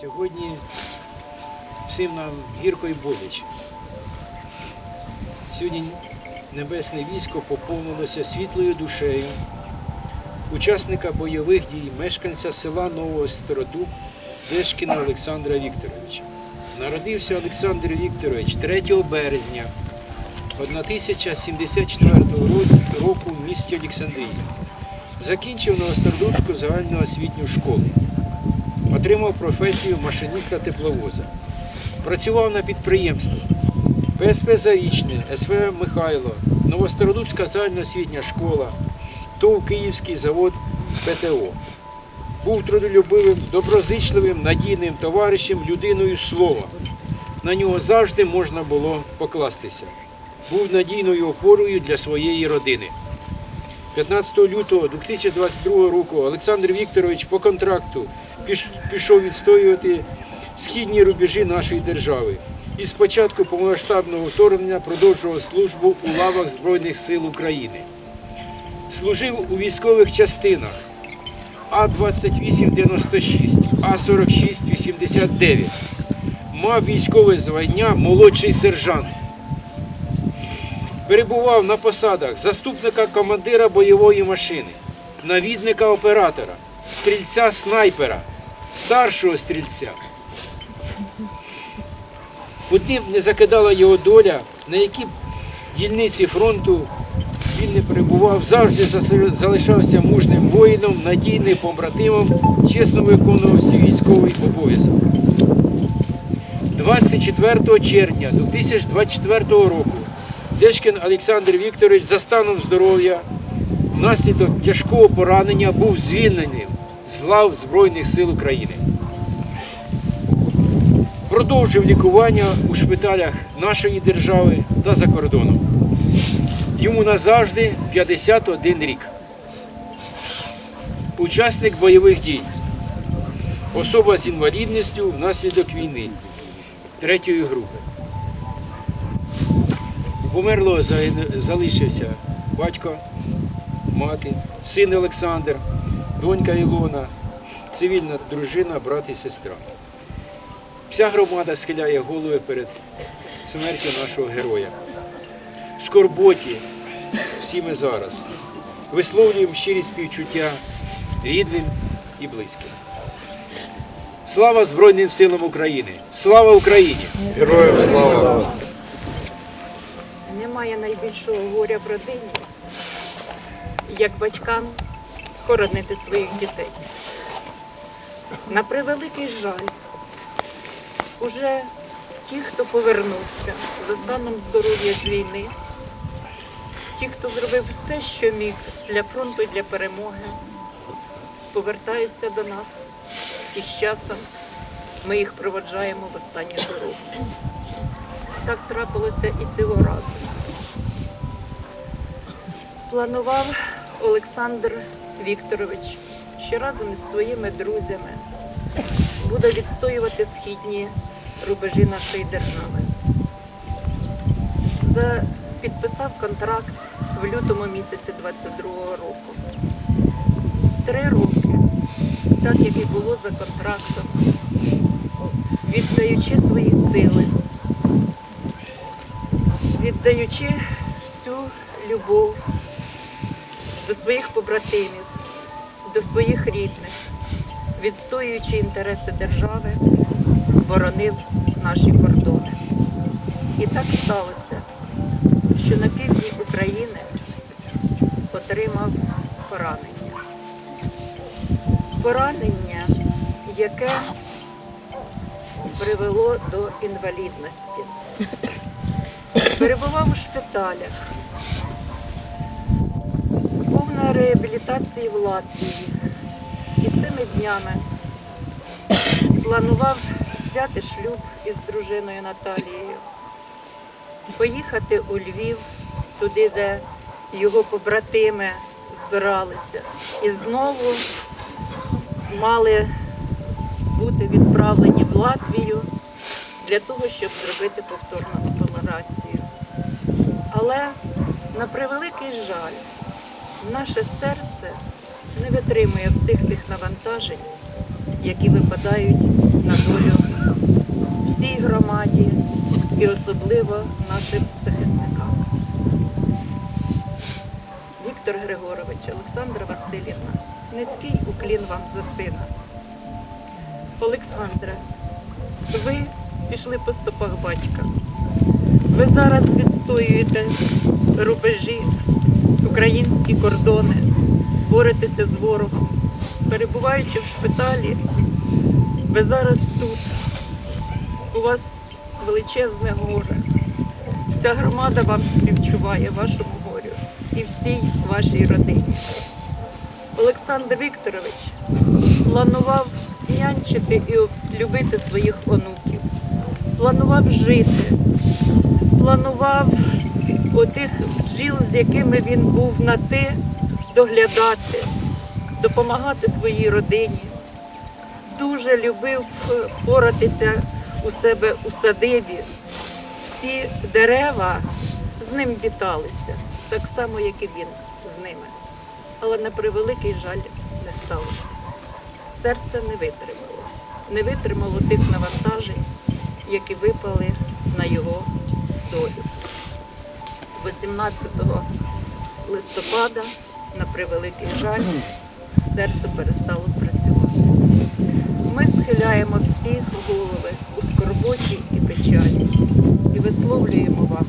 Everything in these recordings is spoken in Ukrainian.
Сьогодні всім нам гірко і боляче. Сьогодні небесне військо поповнилося світлою душею учасника бойових дій, мешканця села Нового Стародуб Дешкіна Олександра Вікторовича. Народився Олександр Вікторович 3 березня 1074 року в місті Олександрія. Закінчив Новостардубську загальну освітню школу. Отримав професію машиніста тепловоза. Працював на підприємствах ПСП Зарічне, СВ Михайло, Новостародубська загальноосвітня школа, ТОВ Київський завод ПТО. Був трудолюбивим, доброзичливим, надійним товаришем, людиною слова. На нього завжди можна було покластися. Був надійною опорою для своєї родини. 15 лютого 2022 року Олександр Вікторович по контракту пішов відстоювати східні рубежі нашої держави. І з початку повномасштабного вторгнення продовжував службу у лавах Збройних сил України. Служив у військових частинах А-2896, А-4689. Мав військове звання молодший сержант. Перебував на посадах заступника командира бойової машини, навідника оператора, стрільця снайпера, старшого стрільця. Куди б не закидала його доля, на які б дільниці фронту він не перебував, завжди залишався мужним воїном, надійним побратимом, чесно виконував свій військовий обов'язок. 24 червня 2024 року Дешкін Олександр Вікторович за станом здоров'я внаслідок тяжкого поранення був звільнений з лав Збройних сил України. Продовжив лікування у шпиталях нашої держави та за кордоном. Йому назавжди 51 рік. Учасник бойових дій. Особа з інвалідністю внаслідок війни третьої групи. Загин- залишився батько, мати, син Олександр, донька Ілона, цивільна дружина, брат і сестра. Вся громада схиляє голови перед смертю нашого героя. В скорботі всі ми зараз висловлюємо щирі співчуття рідним і близьким. Слава Збройним силам України! Слава Україні! Героям слава! Немає найбільшого горя в родині, як батькам хоронити своїх дітей. На превеликий жаль, уже ті, хто повернувся за станом здоров'я з війни, ті, хто зробив все, що міг для фронту і для перемоги, повертаються до нас і з часом ми їх проводжаємо в останню дорогу. Так трапилося і цього разу. Планував Олександр Вікторович, що разом із своїми друзями буде відстоювати східні рубежі нашої держави. За, підписав контракт в лютому місяці 22-го року. Три роки, так як і було за контрактом, віддаючи свої сили, віддаючи всю любов до своїх побратимів, до своїх рідних, відстоюючи інтереси держави, боронив наші кордони. І так сталося, що на півдні України отримав поранення. Поранення, яке привело до інвалідності. Перебував у шпиталях, на реабілітації в Латвії і цими днями планував взяти шлюб із дружиною Наталією, поїхати у Львів, туди, де його побратими збиралися, і знову мали бути відправлені в Латвію для того, щоб зробити повторну операцію. Але на превеликий жаль, наше серце не витримує всіх тих навантажень, які випадають на долю всій громаді і особливо нашим захисникам. Віктор Григорович, Олександра Васильівна, низький уклін вам за сина. Олександре, ви пішли по стопах батька. Ви зараз відстоюєте рубежі, українські кордони, боретеся з ворогом. Перебуваючи в шпиталі, ви зараз тут. У вас величезне горе. Вся громада вам співчуває вашому горю і всій вашій родині. Олександр Вікторович планував нянчити і любити своїх онуків, планував жити, планував отих бджіл, з якими він був на ти, доглядати, допомагати своїй родині. Дуже любив е, поратися у себе у садибі. Всі дерева з ним віталися, так само, як і він з ними. Але на превеликий жаль не сталося. Серце не витримало, не витримало тих навантажень, які випали на його долю. 18 листопада, на превеликий жаль, серце перестало працювати. Ми схиляємо всі голови у скорботі і печалі і висловлюємо вам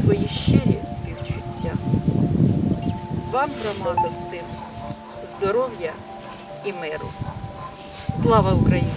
свої щирі співчуття. Вам, громада, всім здоров'я і миру. Слава Україні!